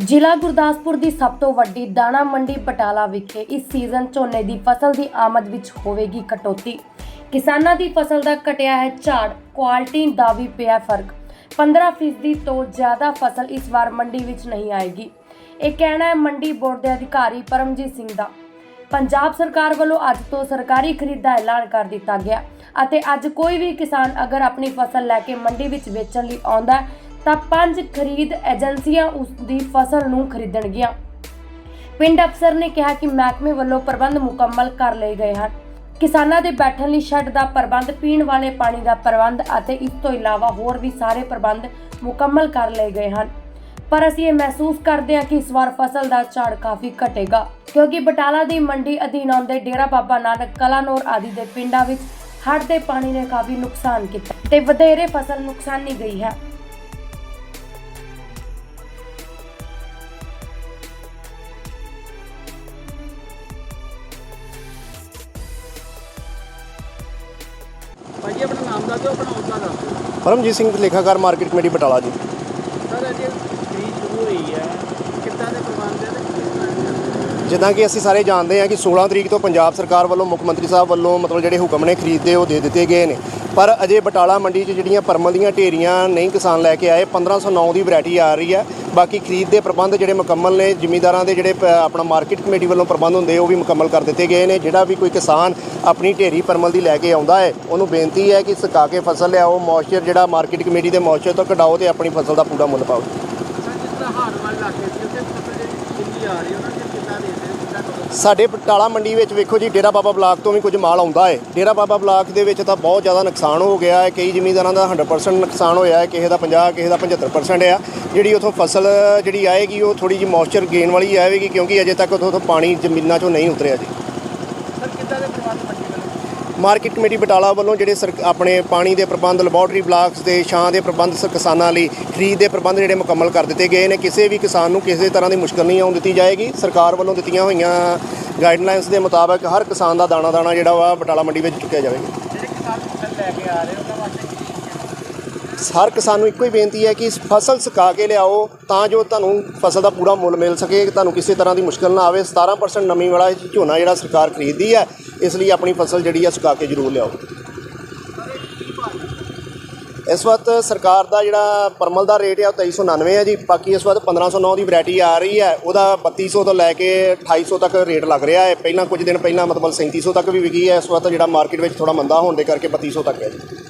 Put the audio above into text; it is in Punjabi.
ਜ਼ਿਲ੍ਹਾ ਗੁਰਦਾਸਪੁਰ ਦੀ ਸਭ ਤੋਂ ਵੱਡੀ ਦਾਣਾ ਮੰਡੀ ਬਟਾਲਾ ਵਿਖੇ ਇਸ ਸੀਜ਼ਨ ਝੋਨੇ ਦੀ ਫਸਲ ਦੀ ਆਮਦ ਵਿੱਚ ਹੋਵੇਗੀ ਕਟੌਤੀ। ਕਿਸਾਨਾਂ ਦੀ ਫਸਲ ਦਾ ਘਟਿਆ ਹੈ ਝਾੜ, ਕੁਆਲਿਟੀ ਦਾ ਵੀ ਪਿਆ ਫ਼ਰਕ। 15% ਤੋਂ ਜ਼ਿਆਦਾ ਫਸਲ ਇਸ ਵਾਰ ਮੰਡੀ ਵਿੱਚ ਨਹੀਂ ਆਏਗੀ। ਇਹ ਕਹਿਣਾ ਹੈ ਮੰਡੀ ਬੋਰਡ ਦੇ ਅਧਿਕਾਰੀ ਪਰਮਜੀਤ ਸਿੰਘ ਦਾ। ਪੰਜਾਬ ਸਰਕਾਰ ਵੱਲੋਂ ਅੱਜ ਤੋਂ ਸਰਕਾਰੀ ਖਰੀਦ ਦਾ ਐਲਾਨ ਕਰ ਦਿੱਤਾ ਗਿਆ ਅਤੇ ਅੱਜ ਕੋਈ ਵੀ ਕਿਸਾਨ ਅਗਰ ਆਪਣੀ ਫਸਲ ਲੈ ਕੇ ਮੰਡੀ ਵਿੱਚ ਵੇਚਣ ਲਈ ਆਉਂਦਾ ਹੈ ਤਾਂ ਪੰਜ ਖਰੀਦ ਏਜੰਸੀਆਂ ਉਸ ਦੀ ਫਸਲ ਨੂੰ ਖਰੀਦਣਗੀਆਂ। ਪਿੰਡ ਅਫਸਰ ਨੇ ਕਿਹਾ ਕਿ ਮਹਿਕਮੇ ਵੱਲੋਂ ਪ੍ਰਬੰਧ ਮੁਕੰਮਲ ਕਰ ਲਏ ਗਏ ਹਨ। ਕਿਸਾਨਾਂ ਦੇ ਬੈਠਣ ਲਈ ਸ਼ੈੱਡ ਦਾ ਪ੍ਰਬੰਧ, ਪੀਣ ਵਾਲੇ ਪਾਣੀ ਦਾ ਪ੍ਰਬੰਧ ਅਤੇ ਇਸ ਤੋਂ ਇਲਾਵਾ ਹੋਰ ਵੀ ਸਾਰੇ ਪ੍ਰਬੰਧ ਮੁਕੰਮਲ ਕਰ ਲਏ ਗਏ ਹਨ। ਪਰ ਅਸੀਂ ਇਹ ਮਹਿਸੂਸ ਕਰਦੇ ਹਾਂ ਕਿ ਇਸ ਵਾਰ ਫਸਲ ਦਾ ਝਾੜ ਕਾਫੀ ਘਟੇਗਾ। ਕਿਉਂਕਿ ਬਟਾਲਾ ਦੀ ਮੰਡੀ ਅਧੀਨ ਆਉਂਦੇ ਡੇਰਾ ਬਾਬਾ ਨਾਨਕ, ਕਲਾਨੌਰ ਆਦਿ ਦੇ ਪਿੰਡਾਂ ਵਿੱਚ ਹੜ੍ਹ ਦੇ ਪਾਣੀ ਨੇ ਕਾਫੀ ਨੁਕਸਾਨ ਕੀਤਾ ਤੇ ਵਧੇਰੇ ਫਸਲ ਨੁਕਸਾਨੀ ਗਈ ਹੈ। ਭਾਜੀ ਆਪਣਾ ਨਾਮ ਦੱਸ ਦਿਓ ਆਪਣਾ ਅਹੁਦਾ ਦੱਸ ਦਿਓ। Paramjit Singh ਲੇਖਾਕਾਰ market committee Batala ji. Sir ਅਜੇ ਖਰੀਦ ਸ਼ੁਰੂ ਹੋਈ ਹੈ। ਕਿੱਦਾਂ ਦੇ ਪ੍ਰਬੰਧ ਹੈ ਤੇ ਕਿਸ ਤਰ੍ਹਾਂ ਦੇ ਜਿੱਦਾਂ ਕਿ ਅਸੀਂ ਸਾਰੇ ਜਾਣਦੇ ਹਾਂ ਕਿ 16 ਤਰੀਕ ਤੋਂ ਪੰਜਾਬ ਸਰਕਾਰ ਵੱਲੋਂ ਮੁੱਖ ਮੰਤਰੀ ਸਾਹਿਬ ਵੱਲੋਂ ਮਤਲਬ ਜਿਹੜੇ ਹੁਕਮ ਨੇ ਖਰੀਦ ਦੇ ਉਹ ਦੇ ਦਿੱਤੇ ਗਏ ਨੇ। ਪਰ ਅਜੇ ਬਟਾਲਾ ਮੰਡੀ 'ਚ ਜਿਹੜੀਆਂ ਪਰਮਲ ਦੀਆਂ ਢੇਰੀਆਂ ਨਹੀਂ ਕਿਸਾਨ ਲੈ ਕੇ ਆਏ 1509 ਦੀ ਵੈਰਾਈਟੀ ਆ ਰਹੀ ਹੈ। ਬਾਕੀ ਖਰੀਦ ਦੇ ਪ੍ਰਬੰਧ ਜਿਹੜੇ ਮੁਕੰਮਲ ਨੇ, ਜ਼ਿਮੀਂਦਾਰਾਂ ਦੇ ਜਿਹੜੇ ਪ- ਆਪਣਾ ਮਾਰਕੀਟ ਕਮੇਟੀ ਵੱਲੋਂ ਪ੍ਰਬੰਧ ਹੁੰਦੇ, ਉਹ ਵੀ ਮੁਕੰਮਲ ਕਰ ਦਿੱਤੇ ਗਏ ਨੇ। ਜਿਹੜਾ ਵੀ ਕੋਈ ਕਿਸਾਨ ਆਪਣੀ ਢੇਰੀ ਪਰਮਲ ਦੀ ਲੈ ਕੇ ਆਉਂਦਾ ਹੈ, ਉਹਨੂੰ ਬੇਨਤੀ ਹੈ ਕਿ ਸੁਕਾ ਕੇ ਫਸਲ ਲਿਆਓ, ਮੋਇਸਚਰ ਜਿਹੜਾ ਮਾਰਕੀਟ ਕਮੇਟੀ ਦੇ ਮੋਇਸਚਰ ਤੋਂ ਕਢਾਓ ਤੇ ਆਪਣੀ ਫਸਲ ਦਾ ਪੂਰਾ ਮੁੱਲ ਪਾਓ। ਜਿਸ ਤਰ੍ਹਾਂ ਹਾਰ ਵਾਲੇ ਇਲਾਕੇ ਸੀ ਉੱਥੇ ਆ ਰਹੀ ਉਹਨਾਂ ਦੇ ਰਹੇ ਸਾਡੇ ਬਟਾਲਾ ਮੰਡੀ ਵਿੱਚ ਵੇਖੋ ਜੀ ਡੇਰਾ ਬਾਬਾ ਬਲਾਕ ਤੋਂ ਵੀ ਕੁਝ ਮਾਲ ਆਉਂਦਾ ਹੈ। ਡੇਰਾ ਬਾਬਾ ਬਲਾਕ ਦੇ ਵਿੱਚ ਤਾਂ ਬਹੁਤ ਜ਼ਿਆਦਾ ਨੁਕਸਾਨ ਹੋ ਗਿਆ ਹੈ। ਕਈ ਜ਼ਮੀਂਦਾਰਾਂ ਦਾ 100% ਨੁਕਸਾਨ ਹੋਇਆ ਹੈ। ਕਿਸੇ ਦਾ 50 ਕਿਸੇ ਦਾ 75% ਆ। ਜਿਹੜੀ ਉਥੋਂ ਫਸਲ ਜਿਹੜੀ ਆਏਗੀ ਉਹ ਥੋੜੀ ਜਿਹੀ ਮੌਇਸਚਰ ਗੇਨ ਵਾਲੀ ਆਵੇਗੀ ਕਿਉਂਕਿ ਅਜੇ ਤੱਕ ਉਥੋਂ ਪਾਣੀ ਜ਼ਮੀਨਾਂ 'ਚੋਂ ਨਹੀਂ ਉਤਰਿਆ ਜੀ। ਸਰ ਕਿੱਦਾਂ ਦੇ ਪ੍ਰਬੰਧ ਮੰਡੀ ਵੱਲੋਂ? ਮਾਰਕੀਟ ਕਮੇਟੀ ਬਟਾਲਾ ਵੱਲੋਂ ਜਿਹੜੇ ਸਰਕ- ਆਪਣੇ ਪਾਣੀ ਦੇ ਪ੍ਰਬੰਧ ਲੈਬੋਰਟਰੀ ਬਲਾਕਸ ਦੇ, ਛਾਂ ਦੇ ਪ੍ਰਬੰਧ ਕਿਸਾਨਾਂ ਲਈ ਖਰੀਦ ਦੇ ਪ੍ਰਬੰਧ ਜਿਹੜੇ ਮੁਕੰਮਲ ਕਰ ਦਿੱਤੇ ਗਏ ਨੇ। ਕਿਸੇ ਵੀ ਕਿਸਾਨ ਨੂੰ ਕਿਸੇ ਤਰ੍ਹਾਂ ਦੀ ਮੁਸ਼ਕਲ ਨਹੀਂ ਆਉਣ ਦਿੱਤੀ ਜਾਏਗੀ। ਸਰਕਾਰ ਵੱਲੋਂ ਦਿੱਤੀਆਂ ਹੋਈਆਂ ਗਾਈਡਲਾਈਨਸ ਦੇ ਮੁਤਾਬਕ ਹਰ ਕਿਸਾਨ ਦਾ ਦਾਣਾ ਦਾਣਾ ਜਿਹੜਾ ਵਾ ਬਟਾਲਾ ਮੰਡੀ ਵਿੱਚ ਚੁੱਕਿਆ ਜਾਵੇਗਾ। ਜਿਹੜੇ ਕਿਸਾਨ ਫਸਲ ਲੈ ਕੇ ਆ ਰਹੇ, ਉਹਨਾਂ ਵਾਸਤੇ ਹਰ ਕਿਸਾਨ ਨੂੰ ਇੱਕੋ ਹੀ ਬੇਨਤੀ ਹੈ ਕਿ ਫਸਲ ਸੁਕਾ ਕੇ ਲਿਆਓ ਤਾਂ ਜੋ ਤੁਹਾਨੂੰ ਫਸਲ ਦਾ ਪੂਰਾ ਮੁੱਲ ਮਿਲ ਸਕੇ ਤੁਹਾਨੂੰ ਕਿਸੇ ਤਰ੍ਹਾਂ ਦੀ ਮੁਸ਼ਕਲ ਨਾ ਆਵੇ। 17% ਨਮੀ ਵਾਲਾ ਝੋਨਾ ਜਿਹੜਾ ਸਰਕਾਰ ਖਰੀਦਦੀ ਹੈ, ਇਸ ਲਈ ਆਪਣੀ ਫਸਲ ਜਿਹੜੀ ਆ ਸੁਕਾ ਕੇ ਜ਼ਰੂਰ ਲਿਆਓ। ਇਸ ਵਕਤ ਸਰਕਾਰ ਦਾ ਜਿਹੜਾ ਪਰਮਲ ਦਾ ਰੇਟ ਹੈ ਉਹ 2399 ਹੈ ਜੀ। ਬਾਕੀ ਇਸ ਵਕਤ 1509 ਦੀ ਵੈਰਾਈਟੀ ਆ ਰਹੀ ਹੈ। ਉਹਦਾ 3200 ਤੋਂ ਲੈ ਕੇ 2800 ਤੱਕ ਰੇਟ ਲੱਗ ਰਿਹਾ ਹੈ। ਪਹਿਲਾਂ ਕੁਝ ਦਿਨ ਪਹਿਲਾਂ ਮਤਲਬ 3700 ਤੱਕ ਵੀ ਵਿਕੀ ਹੈ। ਇਸ ਵਕਤ ਜਿਹੜਾ ਮਾਰਕੀਟ ਵਿੱਚ ਥੋੜਾ ਮੰਦਾ ਹੋਣ ਦੇ ਕਰਕੇ 3200 ਤੱਕ ਹੈ ਜੀ।